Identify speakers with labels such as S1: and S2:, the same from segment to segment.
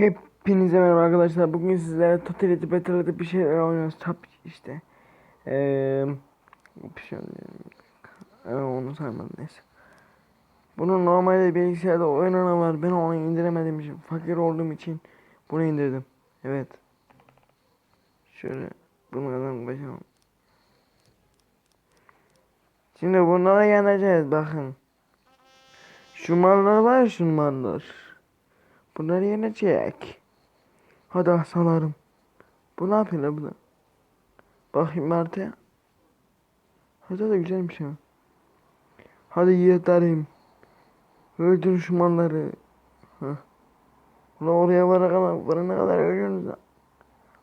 S1: Hepinize merhaba arkadaşlar. Bugün sizlere Totality Battle'da bir şeyler oynuyoruz. Tap işte. Şey ee, onu saymadım neyse. Bunu normalde bilgisayarda oynanan var. Ben onu indiremedim için fakir olduğum için bunu indirdim. Evet. Şöyle bunlardan başlayalım. Şimdi bunlara yeneceğiz bakın. Şu mallar var şu mallar. Bunları yenecek. Hadi aslanlarım. Bu ne yapıyor bu da? Bakayım Mert'e. Hadi da güzelmiş ha. Hadi yiğitlerim. Öldürün şu malları. Hah. Ulan oraya varana varana kadar ölüyorsunuz ha.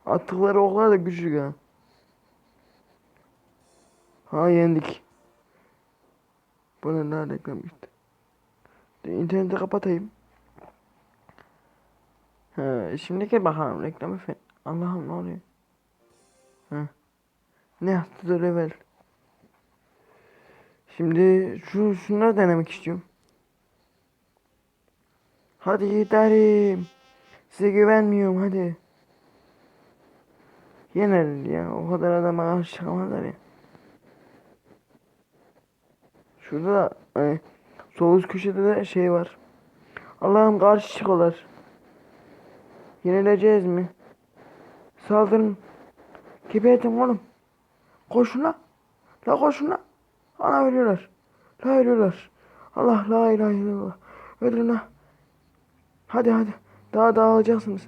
S1: Attıkları oklar da güçlü ha. Ha yendik. Bu ne lan reklam işte. İnterneti kapatayım. Ha, şimdi gel bakalım reklam efendim. Allah'ım ne oluyor? Ha. Ne yaptı da level? Şimdi şu şunları denemek istiyorum. Hadi giderim. Size güvenmiyorum hadi. Yener ya o kadar adama karşı çıkamazlar ya. Şurada da hani, sol üst köşede de şey var. Allah'ım karşı çıkıyorlar. Yenileceğiz mi? Saldırın. Gebertin oğlum. Koşun la. La koşun la. Ana veriyorlar. La veriyorlar. Allah la ilahe illallah. Öldürün la. Hadi hadi. Daha dağılacaksınız.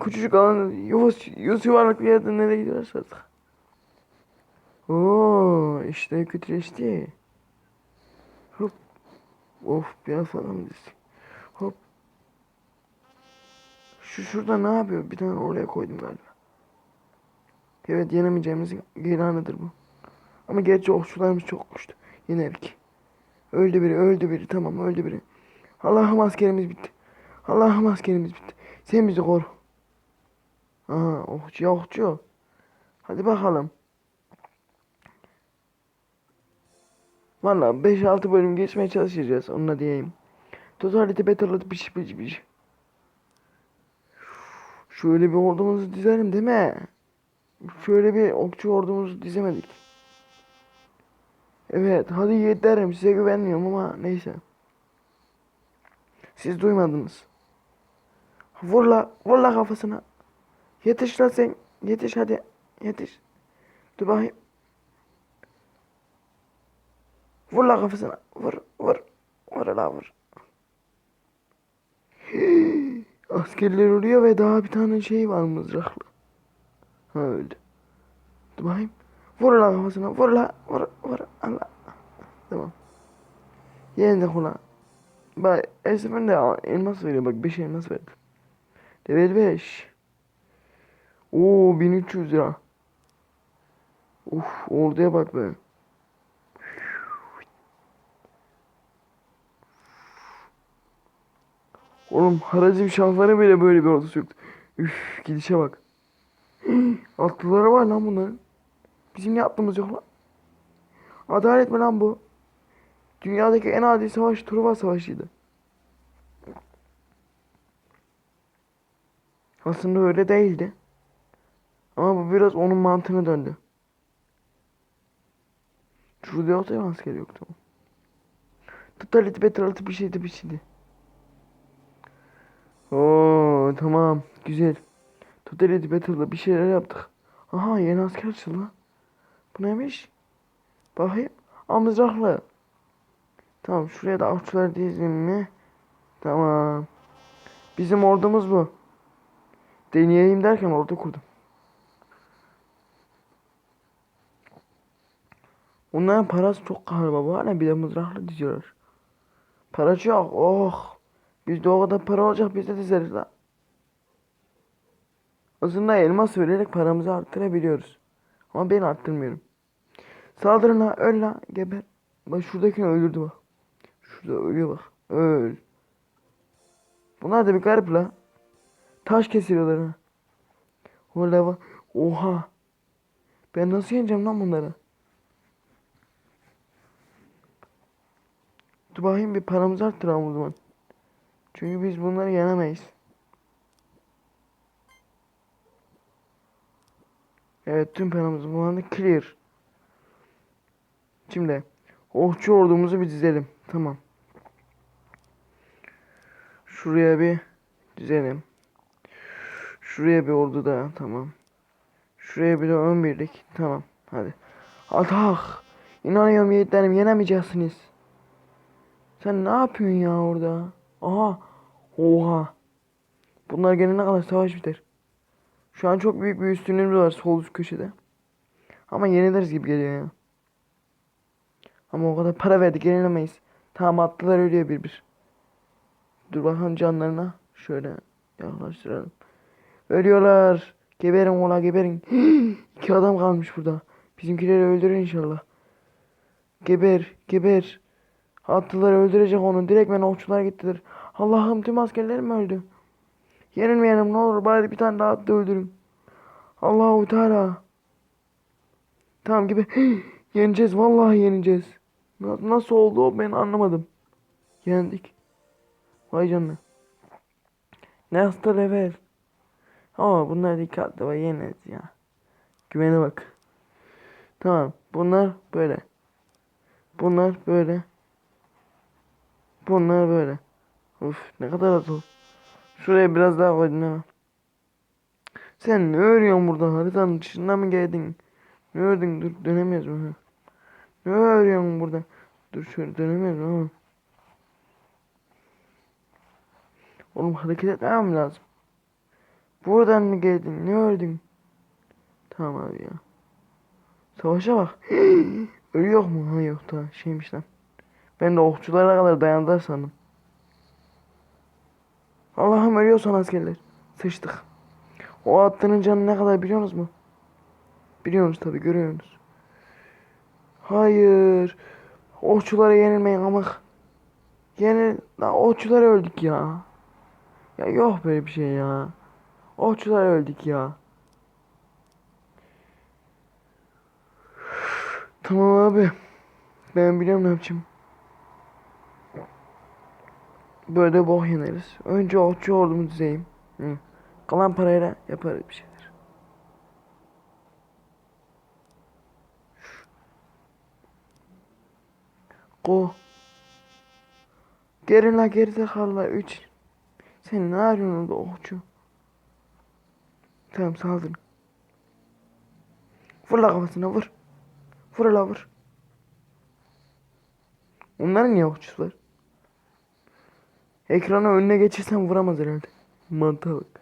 S1: Küçücük alan yuvas, yüz yuvarlak bir yerden nereye gidiyoruz artık. Oo işte kötüleşti. Hop. Of biraz falan düştük. Şu şurada ne yapıyor? Bir tane oraya koydum galiba. Evet yenemeyeceğimiz ilanıdır bu. Ama gerçi okçularımız çok güçlü. Yenerik. Öldü biri, öldü biri. Tamam öldü biri. Allah'ım askerimiz bitti. Allah'ım askerimiz bitti. Sen bizi koru. Aha okçu okçu. Hadi bakalım. Valla 5-6 bölüm geçmeye çalışacağız. Onunla diyeyim. Totality şey bir şey bir şey. Şöyle bir ordumuzu dizelim değil mi? Şöyle bir okçu ordumuzu dizemedik. Evet hadi yeterim size güvenmiyorum ama neyse. Siz duymadınız. Vur la, vur la kafasına. Yetiş la sen. Yetiş hadi. Yetiş. Dur bakayım. Vur la kafasına. Vur, vur. Vur la vur. Askerler oluyor ve daha bir tane şey var mızraklı. Ha öldü. Dur bakayım. Vur la kafasına. Vur la. Vur. Vur. Allah. Tamam. Yendik ulan. Bak her seferinde elmas veriyor. Bak 5 elmas verdi. Level 5. Oo 1300 lira. Uf orduya bak be. Oğlum Harazim şahları bile böyle bir ordu söktü. Üf gidişe bak. Atlıları var lan bunların. Bizim ne yaptığımız yok lan. Adalet mi lan bu? Dünyadaki en adil savaş Truva Savaşı'ydı. Aslında öyle değildi. Ama bu biraz onun mantığına döndü. Yoksa asker yoktu. Totality Battle bir şeydi bir şeydi. Oo tamam güzel. Totality Battle'da bir şeyler yaptık. Aha yeni asker açıldı. Bu neymiş? Bakayım. Aa. Tamam şuraya da avcılar dizim mi? Tamam. Bizim ordumuz bu. Deneyeyim derken ordu kurdum. Onların parası çok galiba. Bu hala bir de mızraklı diziyorlar. Para çok. Oh. Bizde o kadar para olacak biz de dizeriz la. Aslında elmas vererek paramızı arttırabiliyoruz. Ama ben arttırmıyorum. Saldırın la öl la geber. Bak şuradakini öldürdü bak. Şurada ölüyor bak. Öl. Bunlar da bir garip la. Taş kesiliyorlar ha. O lava. Oha. Ben nasıl yeneceğim lan bunları? Dur bakayım bir paramızı arttıralım o zaman. Çünkü biz bunları yenemeyiz. Evet tüm planımız bulandı. Clear. Şimdi okçu ordumuzu bir dizelim. Tamam. Şuraya bir dizelim. Şuraya bir ordu da tamam. Şuraya bir de ön birlik. Tamam hadi. Atak. İnanıyorum yiğitlerim yenemeyeceksiniz. Sen ne yapıyorsun ya orada? Aha. Oha. Bunlar gelene kadar savaş biter. Şu an çok büyük bir üstünlüğümüz var sol üst köşede. Ama yeniliriz gibi geliyor ya. Ama o kadar para verdik yenilemeyiz. Tamam attılar ölüyor bir bir. Dur bakalım canlarına. Şöyle yaklaştıralım. Ölüyorlar. Geberin ola geberin. İki adam kalmış burada. Bizimkileri öldürür inşallah. Geber, geber. Attılar öldürecek onu. Direkt ben okçular gittiler. Allah'ım tüm askerlerim öldü. Yenilmeyelim ne olur bari bir tane daha attı öldürün. Allahu Teala. Tamam gibi. yeneceğiz vallahi yeneceğiz. Na- Nasıl oldu o ben anlamadım. Yendik. Vay canına. Ne hasta level. Ama bunlar dikkatli var yeneriz ya. Güvene bak. Tamam bunlar böyle. Bunlar böyle. Bunlar böyle. Uf ne kadar oldu. Şuraya biraz daha koydun ha. Sen ne örüyorsun burada? Haritanın dışından mı geldin? Ne ördün? Dur dönemiyoruz mu? Ne örüyorsun burada? Dur şöyle dönemiyoruz ama. Oğlum hareket etmem lazım. Buradan mı geldin? Ne ördün? Tamam abi ya. Savaşa bak. Ölüyor mu? Ha yok da şeymiş lan. Ben de okçulara kadar dayandılar sandım. Allah'ım ölüyorsan askerler. Sıçtık. O attığının canı ne kadar biliyorsunuz mu? Biliyorsunuz tabi görüyorsunuz. Hayır. Okçulara yenilmeyin amık. Yenil... Lan okçulara öldük ya. Ya yok böyle bir şey ya. Okçulara öldük ya. Tamam abi. Ben biliyorum ne yapacağım. Böyle boh yeneriz. Önce okçu ordumu düzeyim. Hı. Kalan parayla yaparız bir şeyler. Go. Geri la geri zekalılar 3. Sen ne arıyorsun orada okçu? Tamam saldırın. Vur la kafasına vur. Vur la vur. Onların niye okçusu var? Ekranı önüne geçirsen vuramaz herhalde. Mantığa bak.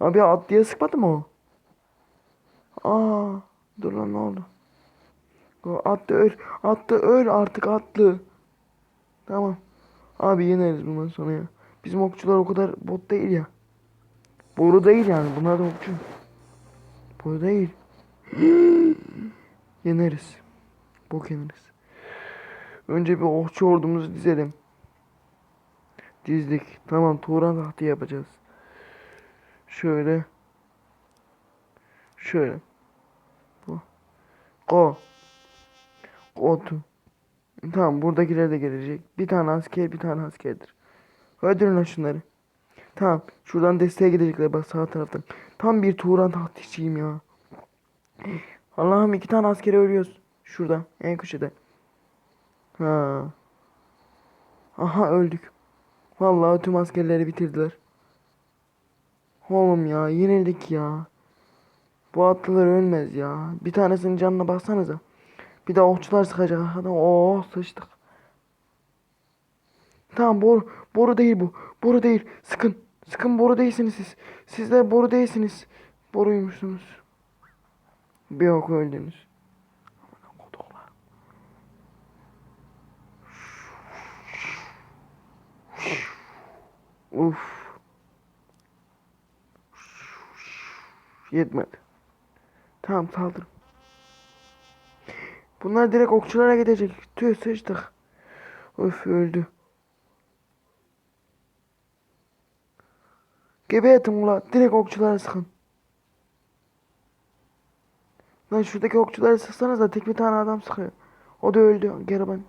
S1: Abi at diye sıkmadı mı o? Aa, dur lan ne oldu? O attı öl. Attı öl artık attı. Tamam. Abi yeneriz bundan sonra ya. Bizim okçular o kadar bot değil ya. Boru değil yani. Bunlar da okçu. Boru değil. yeneriz. Bok yeneriz. Önce bir okçu ordumuzu dizelim. Dizdik. Tamam Turan tahtı yapacağız. Şöyle. Şöyle. Bu. Go. To. Tamam buradakiler de gelecek. Bir tane asker bir tane askerdir. Öldürün lan şunları. Tamam şuradan desteğe gidecekler bak sağ taraftan. Tam bir Turan tahtçıyım ya. Allah'ım iki tane askeri ölüyoruz. Şurada en köşede. Ha. Aha öldük. Vallahi tüm askerleri bitirdiler. Oğlum ya yenildik ya. Bu atlılar ölmez ya. Bir tanesinin canına baksanıza. Bir de okçular sıkacak arkadan. Oo sıçtık. Tamam boru, boru değil bu. Boru değil. Sıkın. Sıkın boru değilsiniz siz. Sizler boru değilsiniz. Boruymuşsunuz. Bir ok öldünüz. Uf. Yetmedi. Tamam saldırın. Bunlar direkt okçulara gidecek. Tüh sıçtık. Öf öldü. Gebertin ulan. Direkt okçulara sıkın. Lan şuradaki okçuları sıksanız da tek bir tane adam sıkıyor. O da öldü. Gariban.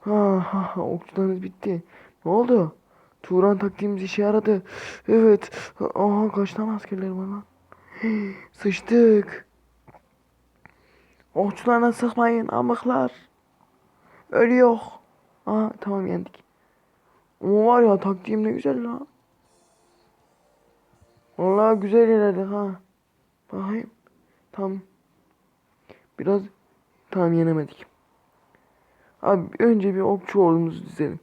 S1: Ha ha ha okçularınız bitti. Ne oldu? Turan taktiğimiz işe yaradı. Evet. Aha kaç tane askerlerim var lan? Sıçtık. Okçularına sıkmayın amıklar. Ölüyor. Aa tamam yendik. Ama var ya taktiğim ne güzel la. Vallahi güzel ilerledik ha. Bakayım. Tamam. Biraz tamam yenemedik. Abi önce bir okçu ordumuzu dizelim.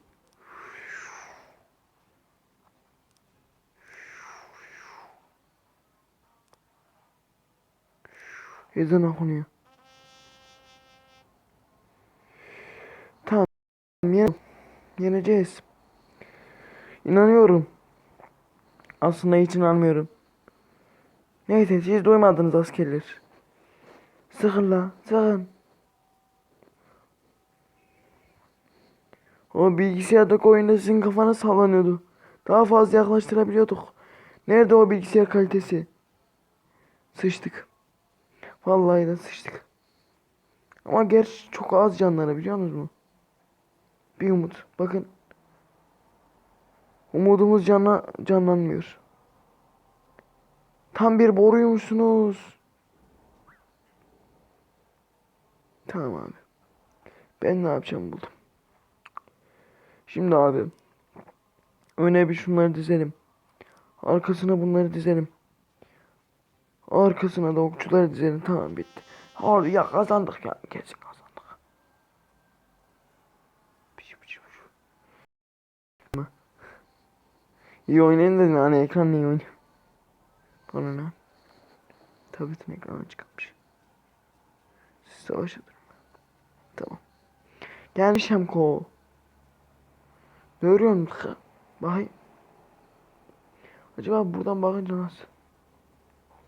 S1: Ezan okunuyor. Tamam. Yen yeneceğiz. İnanıyorum. Aslında hiç inanmıyorum. Neyse siz duymadınız askerler. Sıkın la sıkın. O bilgisayardaki oyunda sizin kafanız sallanıyordu. Daha fazla yaklaştırabiliyorduk. Nerede o bilgisayar kalitesi? Sıçtık. Vallahi de sıçtık. Ama gerçi çok az canları biliyor musunuz mu? Bir umut. Bakın. Umudumuz canla canlanmıyor. Tam bir boruymuşsunuz. Tamam abi. Ben ne yapacağım buldum. Şimdi abi. Öne bir şunları dizelim. Arkasına bunları dizelim. Arkasına da okçuları dizelim. Tamam bitti. Hadi ya kazandık ya. Kesin kazandık. İyi oynayın dedim hani ekran iyi oynuyor. Bana ne? Tabletin ekranı çıkmış. Siz savaşa durun. Tamam. Gelmiş hem ko. Görüyor musun? Bakayım. Acaba buradan bakınca nasıl? Tamam.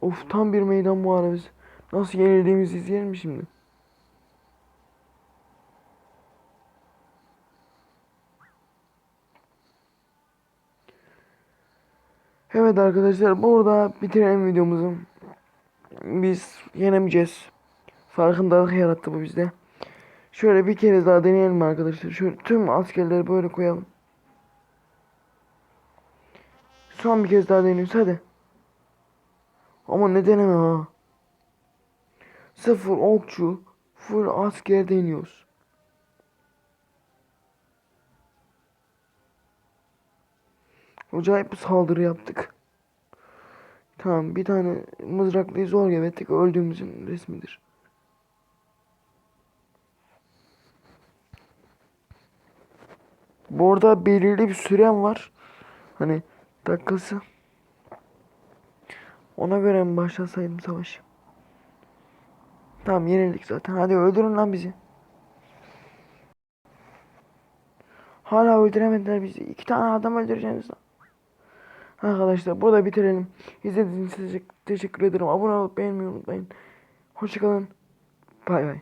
S1: Of tam bir meydan muharebesi. Nasıl yenildiğimizi izleyelim mi şimdi? Evet arkadaşlar burada bitirelim videomuzu. Biz yenemeyeceğiz. Farkındalık yarattı bu bizde. Şöyle bir kere daha deneyelim arkadaşlar. Şöyle tüm askerleri böyle koyalım. Son bir kez daha deniyoruz hadi. Ama ne deneme ha. Sıfır okçu, full asker deniyoruz. Acayip bir saldırı yaptık. Tamam bir tane mızraklıyı zor geberttik öldüğümüzün resmidir. Bu arada belirli bir sürem var. Hani dakikası. Ona göre mi başlasaydım savaşı? Tamam yenildik zaten. Hadi öldürün lan bizi. Hala öldüremediler bizi. İki tane adam öldüreceğiniz lan. Arkadaşlar burada bitirelim. İzlediğiniz için teşekkür ederim. Abone olup beğenmeyi unutmayın. Hoşçakalın. Bay bay.